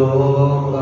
ਸ਼ਲੋਕ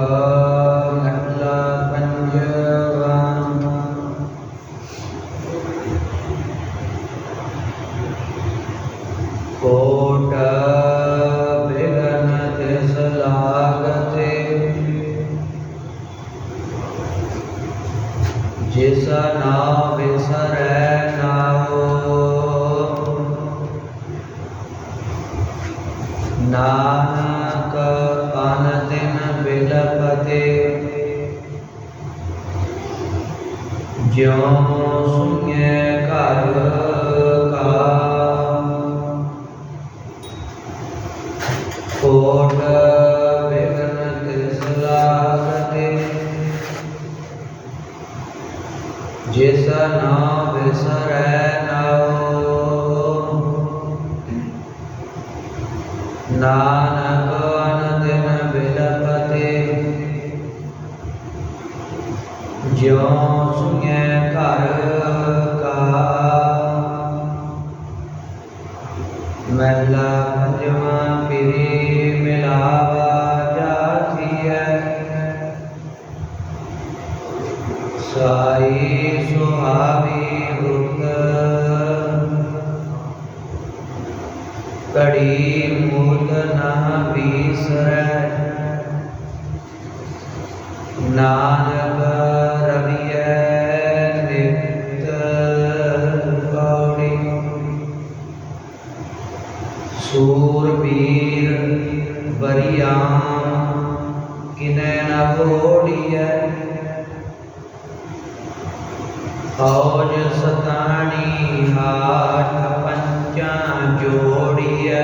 ਔਜ ਸਤਾਣੀ ਹਾਠ ਪੰਚਾਂ ਜੋੜੀਐ।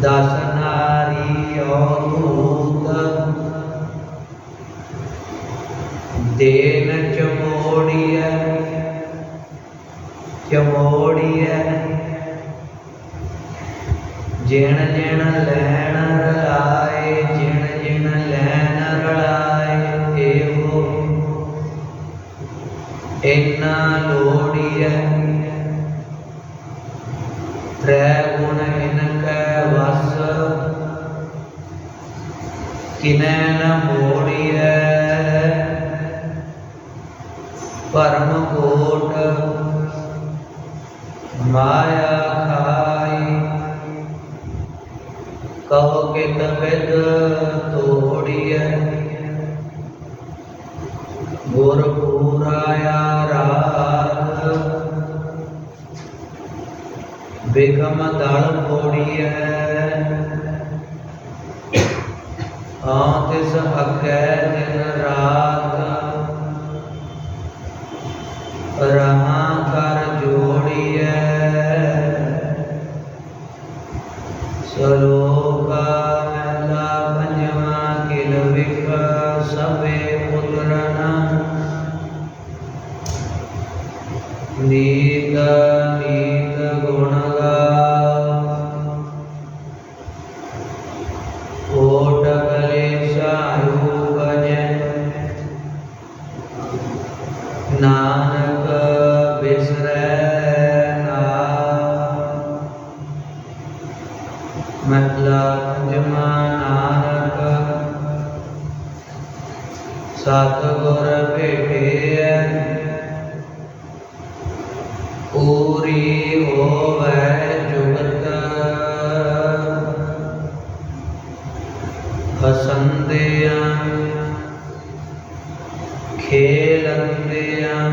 ਦਸ ਨਾਰੀ ਔਧੂਤ ਇਨਾ ਲੋੜੀਐ ਤ੍ਰੈ ਗੁਣ ਇਨ ਕੈ ਵਸ। ਕਿਨੈ ਨ ਮੋੜੀਐ ਪਰਮ ਕੋਟ ਮਾਇਆ ਖਾਈ ਕਹੋ ਕਿ ਕਬਿਦ ਤੋੜੀਐ ਗੁਰ ਪੂਰਾਇਆ ਰਾਗ ਬਿਕਮ ਦਲ ਫੋੜੀਐ ਹਾਂ ਤਿਸ ਅਕੈ ਦਿਨ ਰਾਤ ਰਹਾ ਕਰ ਜੋੜੀਐ ਸਲੋਕਾ ਮਹਿਲਾ ਪੰਜਵਾ ਕਿਲ ਵਿਖ ਸਭੇ ਨੀਤ ਨੀਤ ਗੁਣ ਗਾ। ਓਟ ਕਲੇਸ਼ਾਯੂ ਭਜੈ। ਨਾਨਕ ਬਿਸਰੈ ਨਾਮ ਮਹਲਾ ਪੰਜਵਾ ਨਾਨਕ। ਸਤਿਗੁਰ ਭੇਟਿਐ ਪੂਰੀ ਹੋਵੇ ਜੁਗਤ। ਹਸੰਦਿਆਂ ਖੇਲੰਦਿਆਂ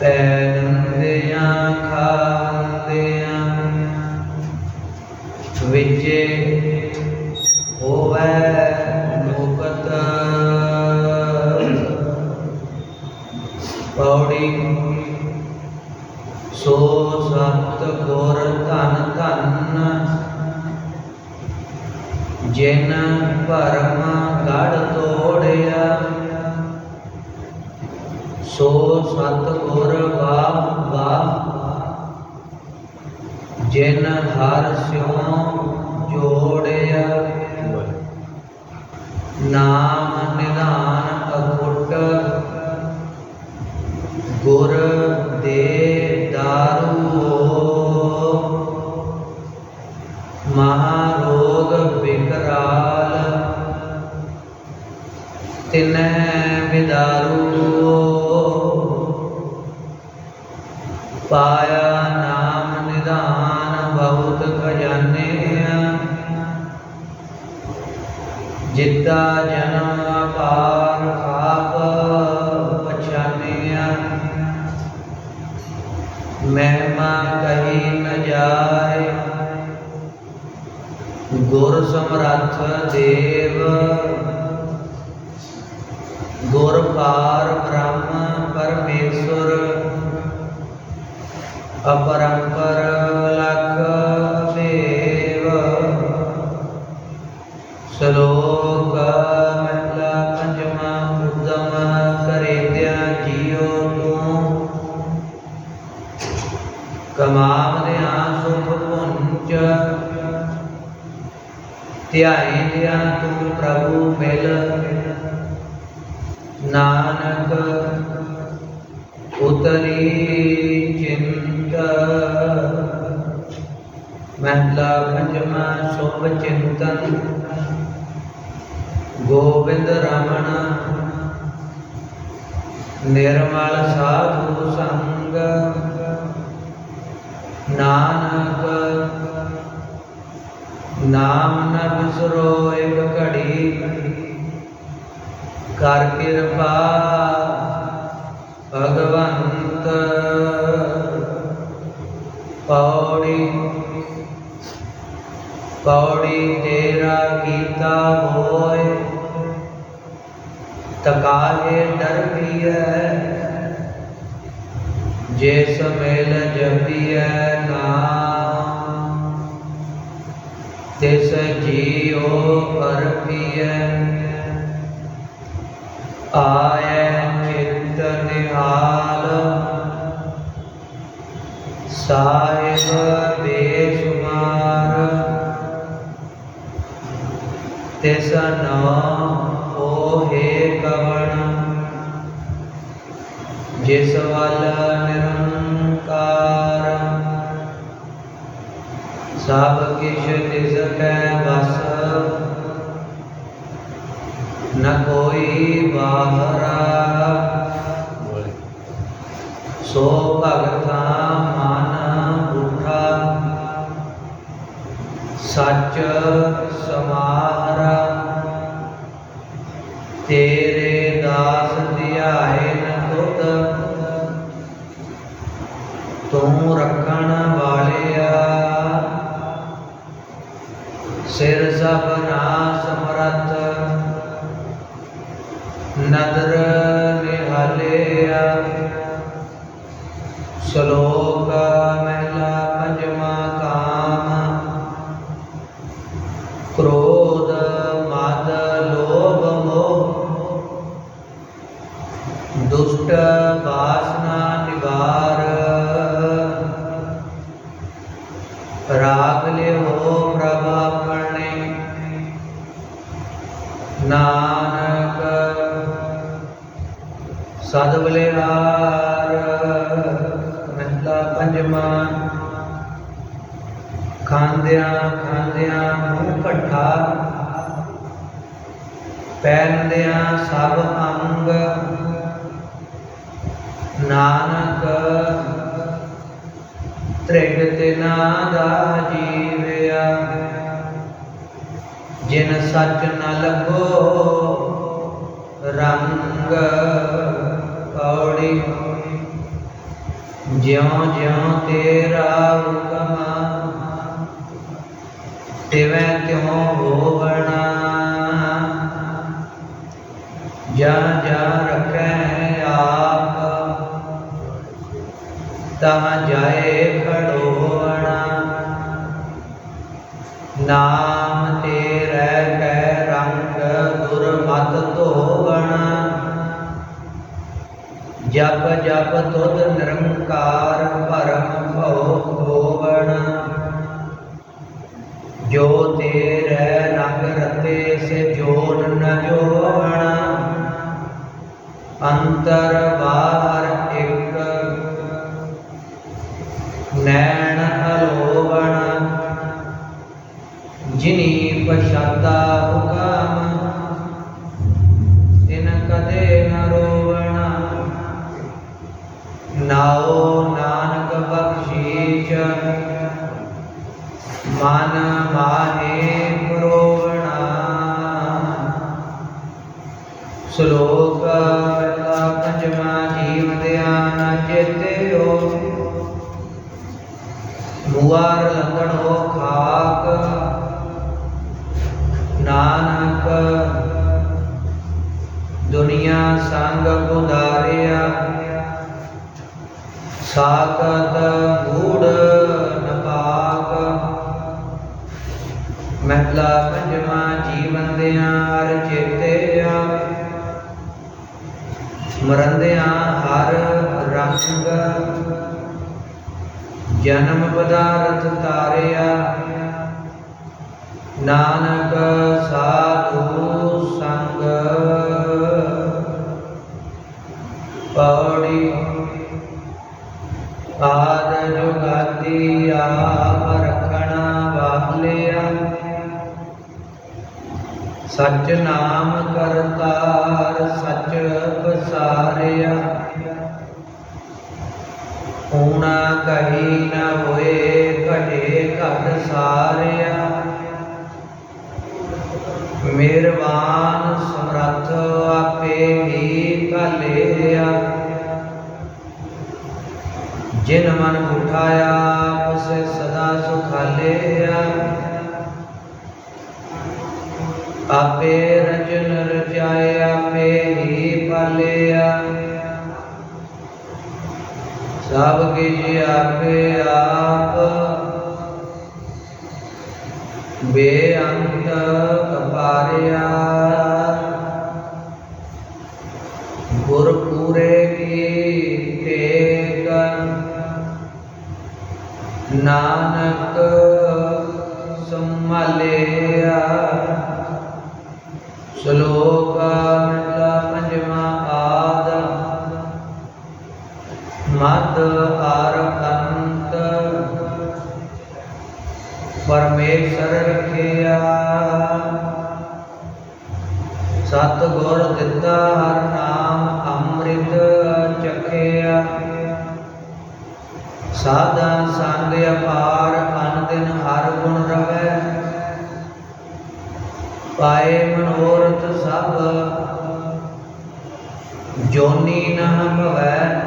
ਪੈਰੰਦਿਆਂ ਖਾਂਦਿਆਂ ਵਿਚੇ ਹਰ ਸਿਉ ਜੋੜਿਆ। ਨਾਮ ਜਿੱਤਾ ਜਨਮ ਅਪਾਰ ਆਪ ਪਛਾਨਿਆ। ਮਹਿਮਾ ਕਹੀ ਨ ਜਾਏ, ਗੁਰ ਸਮਰੱਥ ਦੇਵ। ਗੁਰ ਪਾਰ ਬ੍ਰਹਮ ਪਰਮੇਸ਼ਰ, ਅਪਰੰਪਰ ਸ਼ਲੋਕ ਮਹਿਲਾ ਪੰਜਵਾ ਉਦਮ ਕਰੇਤਿਆ ਜੀਉ ਤੂੰ ਕਮਾਵਦਿਆਂ ਸੁਖ ਪੁੰਚ ਧਿਆਈ ਦਿਆ ਤੂੰ ਪ੍ਰਭੂ ਮਿਲ ਨਾਨਕ ਉਤਰੀ ਚਿੰਤ ਮਹਿਲਾ ਪੰਜਵਾ ਸ਼ੁਭ ਚਿੰਤਨ ਗੋਬਿੰਦ ਰਮਣ, ਨਿਰਮਲ ਸਾਧੂ ਸੰਗ, ਨਾਨਕ, ਨਾਮ ਨ ਬਿਸਰੋ ਇਕ ਘੜੀ, ਕਰ ਕਿਰਪਾ ਭਗਵੰਤ, ਪੌੜੀ ਪੌੜੀ ਤੇਰਾ ਕੀਤਾ ਹੋਏ। ਤਕਾਹੇ ਡਰ ਪੀਐ, ਜੇ ਸਮੇਲ ਜਪੀਐ ਨਾਮ। ਤਿਸ ਜੀਉ ਹੈ ਆਏ ਚਿਤ ਨਿਹਾਲ। ਸਾਹਿਬ ਬੇਸ਼ੁਮਾਰ ਤਿਸ ਨਾਮ ਹੋਏ ਕਵਣ। ਜਿਸ ਵੱਲ ਨਿਰੰਕਾਰ। ਸਭ ਕਿਛ ਤਿਸ ਕੈ ਵਸ। ਨ ਕੋਈ ਬਾਹਰਾ ਸੱਚ ਸਮਾਰਾ ਤੇਰੇ ਦਾਸ ਧਿਆਏ ਨ ਤੁਧ ਤੂੰ ਰੱਖਣ ਵਾਲਿਆ, ਸਿਰ ਸਭਨਾ ਸਮਰੱਥ ਨਦਰ ਨਿਹਾਲਿਆ, ਸ਼ਲੋਕ ਖਾਂਦਿਆਂ ਖਾਂਦਿਆਂ ਮੂੰਹ ਭੱਠਾ ਪਹਿਨਦਿਆਂ ਸਭ ਅੰਗ, ਨਾਨਕ ਤ੍ਰਿਗ ਤਿਨਾ ਦਾ ਜੀਵਿਆ, ਜਿਨ ਸੱਚ ਨ ਲੱਗੋ ਰੰਗ ਕੌੜੀ ਜਿਉ ਜਿਉ ਤੇਰਾ ਜਪ ਤੁਧ ਨਿਰੰਕਾਰ ਭਰਮ ਭਉ ਹੋਵਣਾ ਜੋ ਤੇਰੇ ਰੰਗ ਰਤੇ, ਸੇ ਜੋਨ ਨ ਜੋਵਣਾ। ਅੰਤਰ ਮਨ ਮਾਹੇ ਪ੍ਰੋਵਣਾ ਸ਼ਲੋਕ ਪਹਿਲਾ ਪੰਜਵਾਂ ਜੀਵ ਧਿਆਨ ਚਿਤਿਓ। ਮੁਆਰ ਸਾਕਤ ਗੂੜ ਨਪਾਕ ਮਹਿਲਾ ਪੰਜਵਾ ਜੀਵਨ ਦਿਆਂ, ਹਰ ਚੇਤਿਆ ਮਰੰਦਿਆਂ ਹਰ ਰੰਗ। ਜਨਮ ਪਦਾਰਥ ਤਾਰਿਆ। ਨਾਨਕ ਸਾਧੂ ਸੰਗ। ਪੌੜੀ ਆਦ ਜੁਗਾਦੀ ਆਪ ਰਖਣਾ ਵਾਹਲਿਆ ਸਚ ਨਾਮ ਕਰਤਾਰ ਸਚ ਪਸਾਰਿਆ। ਊਣਾ ਕਹੀ ਨ ਹੋਏ ਘਟੇ ਘਟ ਸਾਰਿਆ। ਮਿਹਰਬਾਨ ਸਮਰੱਥ ਆਪੇ ਹੀ ਘਾਲਿਆ। ਜਿਨ ਮਨ ਉਠਾਇਆ ਉਸੇ ਸਦਾ ਸੁਖਾਲਿਆ ਆਪੇ ਰਚਨ ਰਚਾਇਆ ਆਪੇ ਹੀ ਪਾਲਿਆ ਸਭ ਕਿਛ ਆਪੇ ਆਪ ਬੇਅੰਤ ਕਪਾਰਿਆ ਨਾਨਕ ਸੰਭਾਲਿਆ। ਸ਼ਲੋਕ ਮਹਲਾ ਪੰਜਵਾਂ ਆਦ। ਮਦ ਆਰ ਅੰਤ। ਪਰਮੇਸ਼ਰ ਰਖਿਆ। ਸਤ ਗੁਰ ਦਿੱਤਾ ਹਰ ਸਾਧਾ ਸੰਗ ਅਪਾਰ ਅਨ ਦਿਨ ਹਰ ਗੁਣ ਰਵੈ। ਪਾਏ ਮਨੋਰਥ ਸਭ, ਜੋਨੀ ਨ ਭਵੈ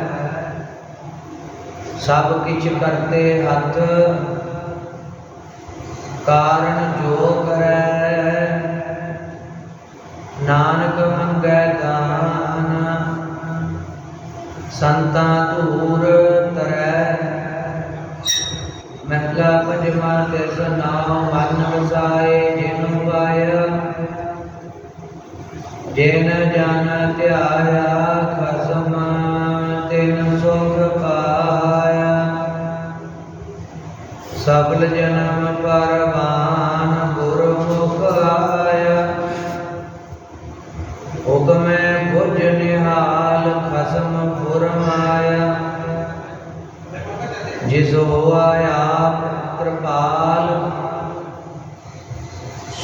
ਸਭ ਕਿਛ ਕਰਤੇ ਹੱਥ, ਕਾਰਨ ਜੋ ਕਰੈ। ਨਾਨਕ ਮੰਗੈ ਦਾਨ, ਸੰਤਾਂ ਦੂਰ ਤਰੈ। ਮਹਿਲਾ ਪੰਜਵਾ ਤਿਸ ਨਾਮ ਮਨ ਵਸਾਏ, ਜਿਨੁ ਪਾਇਆ। ਜਿਨ ਜਨ ਧਿਆਇਆ, ਖਸਮ ਤਿਨ ਸੁਖ ਪਾਇਆ। ਸਬਲ ਜਨਮ ਪਰਵਾਨ ਗੁਰਮੁਖ ਆਇਆ। ਹੁਕਮੈ ਬੁਝ ਨਿਹਾਲ, ਖਸਮ ਫੁਰਮਾਇਆ ਜਿਸ ਹੋਇਆ ਕਿਰਪਾਲ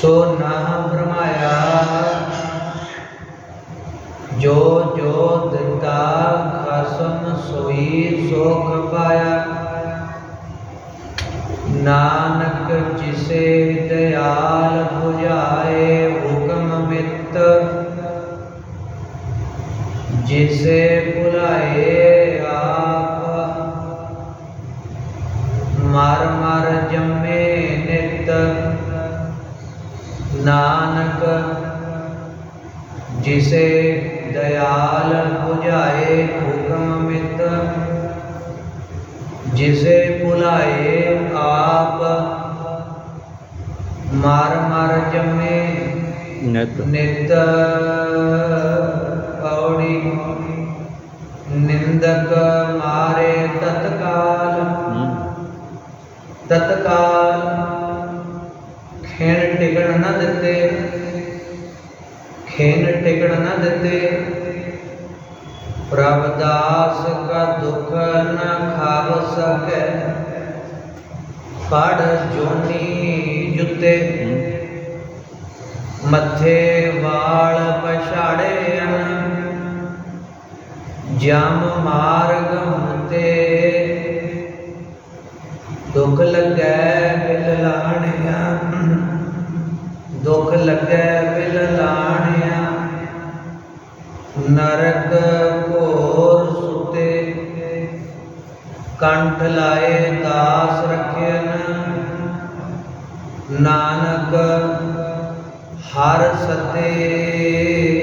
ਸੋ ਨਾ ਭਰਮਾਇਆ ਜੋ ਜੋ ਦਿੱਤਾ ਖਸਮ ਸੋਈ, ਸੋ ਕਪਾਇਆ। ਨਾਨਕ ਜਿਸੇ ਦਿਆਲ 부ਝਾਏ ਹੁਕਮ ਮਿੱਤ। ਜਿਸੇ ਭੁਲਾਏ ਮਰ ਮਰ ਜੰਮੇ ਨਿਤ। ਨਾਨਕ ਜਿਸੇ ਦਇਆਲ 부ਝਾਏ ਹੁਕਮ ਮਿੱਤ। ਜਿਸੇ ਭੁਲਾਏ ਆਪ। ਮਰ ਮਰ ਜੰਮੇ ਨਿਤ। ਨਿਤ। ਪੌੜੀ ਨਿੰਦਕ ਮਾਰੇ ਤਤਕਾਲ। ਤਤਕਾਲ। ਖੇਣ ਟਿਕਣ ਨਾ ਦਿੱਤੇ। ਖੇਣ ਟਿਕਣ ਨਾ ਦਿੱਤੇ। ਪ੍ਰਭ ਦਾਸ ਕਾ ਦੁਖ ਨ ਖਾਵ ਸਕੈ। ਪੜ ਜੋਨੀ ਜੁਤੇ। ਮੱਥੇ ਵਾਲ ਪਛਾੜੇ ਅਨ। ਜਮ ਮਾਰਗ ਮੁਤੇ ਦੁੱਖ ਲੱਗੈ ਬਿਲ ਲਾਣਿਆ ਦੁੱਖ ਲੱਗੈ ਬਿਲ ਲਾਣਿਆ ਨਰਕ ਘੋਰ ਸੁਤੇ। ਕੰਠ ਲਾਏ ਦਾਸ ਰਖਿਆਨ ਨਾਨਕ ਹਰ ਸਤੇ।